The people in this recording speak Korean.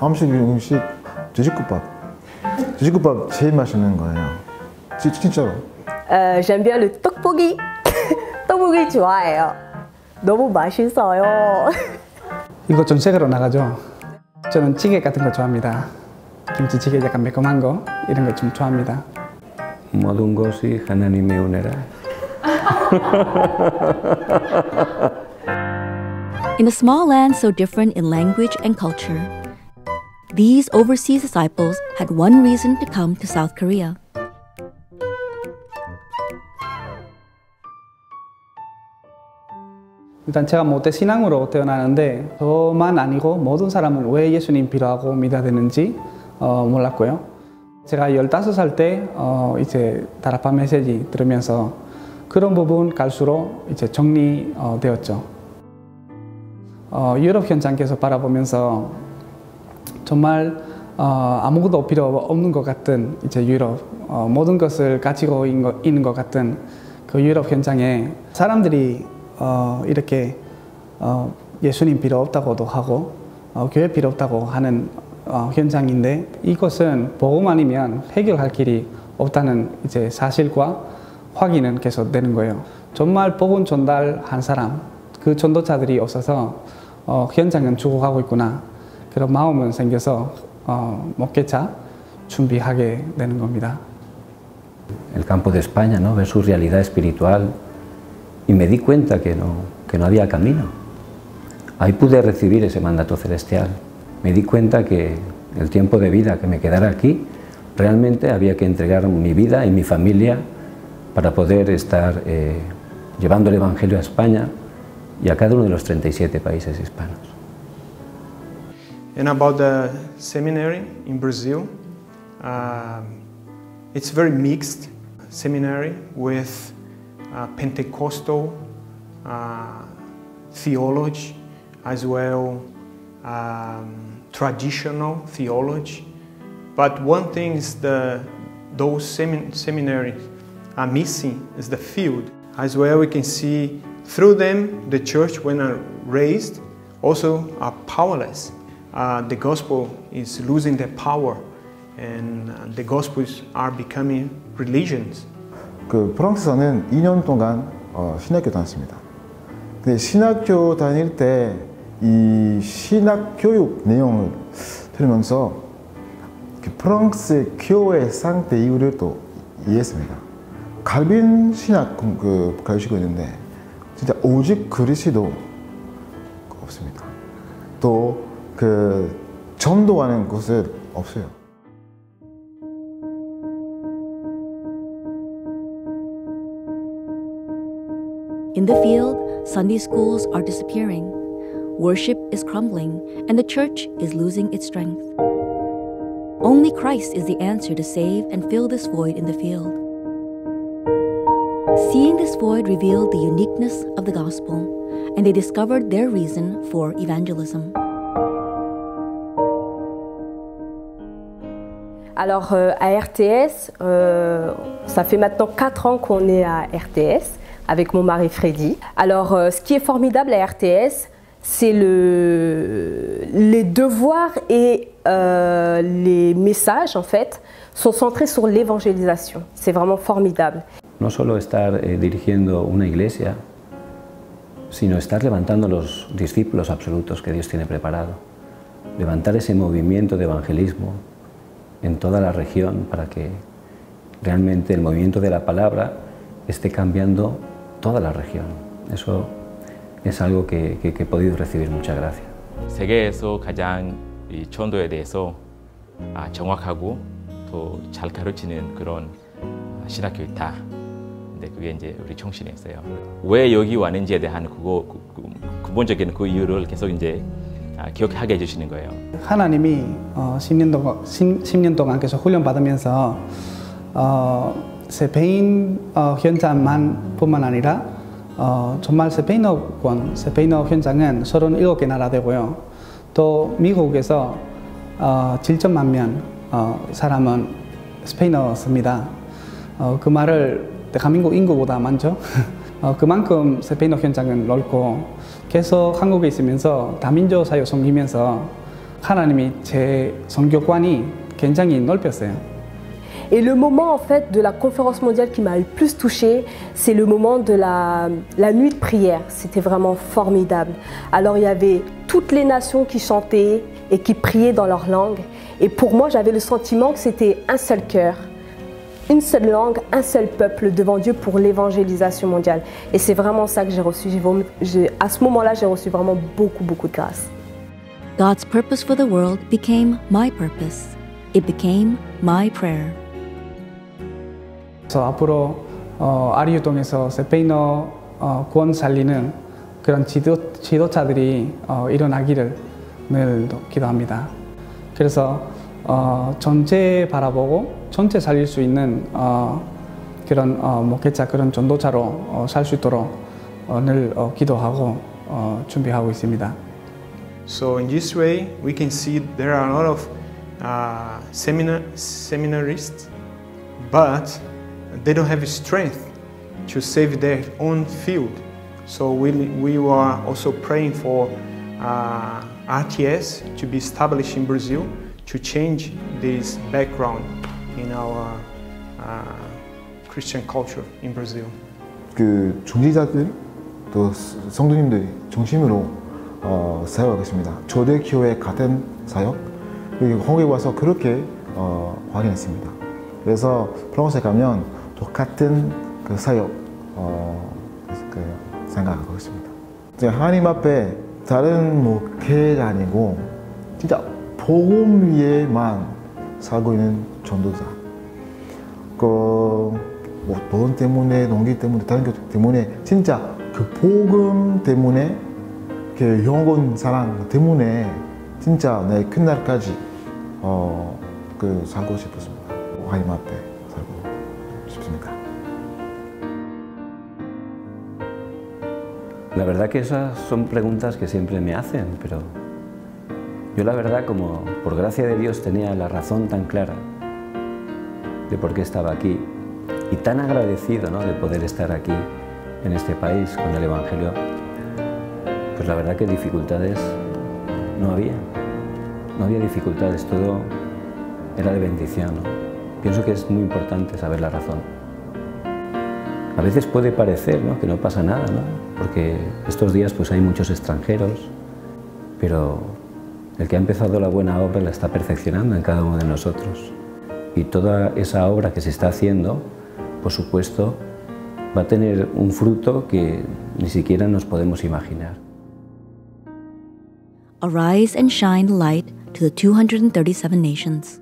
한식 음식 돼지국밥. 돼지국밥 제일 맛있는 거예요. 지, 진짜로. Le tteokbokki. 떡볶이 좋아해요. 너무 맛있어요. 이거 전 세계로 나가죠. 저는 찌개 같은 거 좋아합니다. 김치찌개 약간 매콤한 거 이런 거 좀 좋아합니다. 모든 것이 하나님의 은혜라. In a small land so different in language and culture, these overseas disciples had one reason to come to South Korea. 일단 제가 모태 믿어야 되는지 어, 몰랐고요. 제가 15살 때 어, 이제 다락방. 어, 유럽 현장 계속 바라보면서 정말 어, 아무것도 필요 없는 것 같은 이제 유럽 어, 모든 것을 가지고 있는 것, 같은 그 유럽 현장에 사람들이 어, 이렇게 어, 예수님 필요 없다고도 하고 어, 교회 필요 없다고 하는 어, 현장인데 이것은 복음 아니면 해결할 길이 없다는 이제 사실과 확인은 계속 되는 거예요. 정말 복음 전달한 사람, 그 전도자들이 없어서 어, 현장은 죽어가고 있구나 그런 마음은 생겨서 어, 목회자 준비하게 되는 겁니다. El campo de España, ¿no? Ver su realidad espiritual y me di cuenta que no, que no había camino. Ahí pude recibir ese mandato celestial. Me di cuenta que el tiempo de vida que me quedara aquí, realmente había que entregar mi vida y mi familia para poder estar eh, llevando el Evangelio a España y a cada uno de los 37 países hispanos. And about the seminary in Brazil, um, it's very mixed seminary with uh, Pentecostal uh, theology as well um, traditional theology. But one thing is the those semin- seminaries are missing is the field. As well, we can see through them the church, when are raised, also are powerless. Uh, the gospel is losing their power, and uh, the gospels are becoming religions. 그 프랑스에서는 2년 동안 어, 신학교 다녔습니다. 근데 신학교 다닐 때 이 신학 교육 내용을 들으면서 그 프랑스 교회 상태 이유를 또 이해했습니다. 갈빈 신학 그 가르치고 있는데 진짜 오직 그리스도 없습니다. 또 그 전도하는 곳은 없어요. In the field, Sunday schools are disappearing, worship is crumbling, and the church is losing its strength. Only Christ is the answer to save and fill this void in the field. Seeing this void revealed the uniqueness of the gospel, and they discovered their reason for evangelism. Alors euh, à RTS, euh, ça fait maintenant 4 ans qu'on est à RTS avec mon mari Freddy. Alors euh, ce qui est formidable à RTS, c'est le, les devoirs et les messages en fait sont centrés sur l'évangélisation. C'est vraiment formidable. No solo estar eh, dirigiendo una iglesia, sino estar levantando los discípulos absolutos que Dios tiene preparado. Levantar ese movimiento de evangelismo en toda la región para que realmente el movimiento de la palabra esté cambiando toda la región. Eso es algo que, que- que he podido recibir mucha gracia. 세계에서 가장 이 전도에 대해서 아, 정확하고 또 잘 가르치는 그런 신학교 있다. 근데 그게 이제 우리 청신이었어요. 왜 여기 왔는지에 대한 그거 그, 그, 근본적인 그 이유를 계속 이제 아, 기억하게 해주시는 거예요. 하나님이 어, 10년 동안 10, 10 년 동안 계속 훈련 받으면서 어, 스페인 어, 현장만 뿐만 아니라 어, 정말 스페인어권 스페인어 현장은 37개 나라 되고요. 또 미국에서 어, 7천만 명 어, 사람은 스페인어 씁니다. 어, 그 말을 대한민국 인구보다 많죠. 어, 그만큼 스페인어 현장은 넓고 계속 한국에 있으면서 다민족 사역 섬기면서 하나님이 제 성교관이 굉장히 넓혔어요. Et le moment en fait de la conférence mondiale qui m'a le plus touchée, c'est le moment de la, la nuit de prière. C'était vraiment formidable. Alors il y avait toutes les nations qui chantaient et qui priaient dans leur langue. Et pour moi, j'avais le sentiment que c'était un seul cœur, une seule langue, un seul peuple devant Dieu pour l'évangélisation mondiale. Et c'est vraiment ça que j'ai reçu. J'ai vom- j'ai- à ce moment-là, j'ai reçu vraiment beaucoup, beaucoup de grâce. God's purpose for the world became my purpose. It became my prayer. 그래서 앞으로 어, 아리유동에서 세페이너 어, 구원 살리는 그런 지도, 지도자들이 어, 일어나기를 늘 기도합니다. 그래서 어, 전체 바라보고 전체 살릴 수 있는 어, 그런 어, 목회자 그런 전도자로 어, 살 수 있도록 어, 늘 어, 기도하고 어, 준비하고 있습니다. So in this way, we can see there are a lot of uh, seminar seminarists, but they don't have strength to save their own field. So we, we were also praying for uh, RTS to be established in Brazil to change this background in our uh, Christian culture in Brazil. 그 중지자들 또 성도님들이 중심으로 어, 사역하고 있습니다. 초대교회 같은 사역 그리고 한국에 와서 그렇게 어, 확인했습니다. 그래서 프랑스에 가면 똑같은 그 사역 어, 그 생각하고 있습니다. 하나님 앞에 다른 목회가 아니고 진짜 복음 위에만 살고 있는 전도자. 그뭐 돈 때문에 농기 때문에 다른 것 때문에 진짜 그 복음 때문에 그 영원 사랑 때문에 진짜 내 끝날까지 어 그 살고 싶었습니다. 하나님 앞에 살고 싶습니다. La verdad que esas son preguntas que siempre me hacen, pero yo la verdad como por gracia de Dios tenía la razón tan clara de por qué estaba aquí y tan agradecido ¿no? de poder estar aquí en este país con el Evangelio, pues la verdad que dificultades no había, no había dificultades, todo era de bendición. Pienso que es muy importante saber la razón. A veces puede parecer ¿no? que no pasa nada, porque estos días pues hay muchos extranjeros, pero el que ha empezado la buena obra la está perfeccionando en cada uno de nosotros. Y toda esa obra que se está haciendo, por supuesto, va a tener un fruto que ni siquiera nos podemos imaginar. Arise and shine light to the 237 nations.